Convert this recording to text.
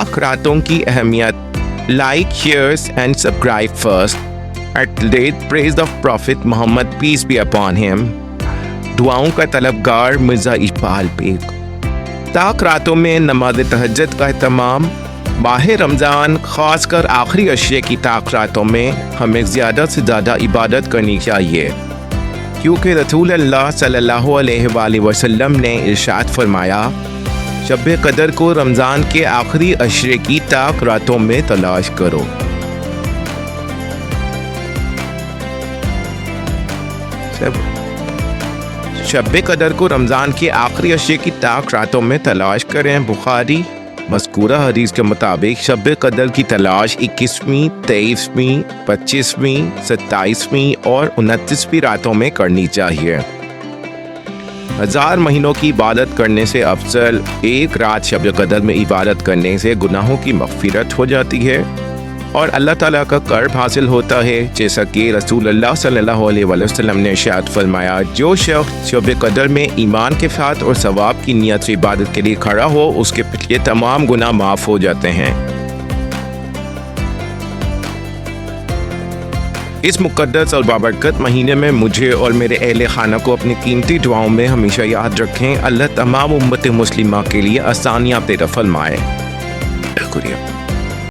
ताक रातों की अहमियत। Like shares and subscribe first at let praise of prophet Muhammad peace be upon him दुआओं का तलबगार मिर्ज़ा इकबाल बेग। ताक रातों में नमाज़ तहजद का अहतमाम माह रमज़ान, ख़ासकर आखिरी अशरे की ताक रातों में हमें ज़्यादा से ज़्यादा इबादत करनी चाहिए। क्योंकि रसूल अल्लाह सल्लल्लाहु अलैहि वसल्लम ने इरशाद फरमाया शब कदर को रमज़ान के आखिरी अशरे की ताक रातों में तलाश करो। शब कदर को रमज़ान के आखिरी अशरे की ताक रातों में तलाश करें, बुखारी मस्कूरा हदीस के मुताबिक शब कदर की तलाश इक्कीसवीं, तेईसवीं, पच्चीसवीं, सत्ताईसवीं और उनतीसवीं रातों में करनी चाहिए। हज़ार महीनों की इबादत करने से अफजल एक रात शब कदर में इबादत करने से गुनाहों की मगफिरत हो जाती है। और अल्लाह ताला का कर्ब हासिल होता है, जैसा कि रसूल अल्लाह सल्लल्लाहु अलैहि वसल्लम ने शायद फरमाया, जो शख्स शब कदर में ईमान के साथ और सवाब की नीयत से इबादत के लिए खड़ा हो, उसके पिछले तमाम गुनाह माफ़ हो जाते हैं। इस मुकदस और बाबरकत महीने में मुझे और मेरे अहल खाना को अपनी कीमती दुआओं में हमेशा याद रखें। अल्लाह तमाम उम्मत मुस्लिमा के लिए आसानियाँ तेरा फरमाए। शुक्रिया।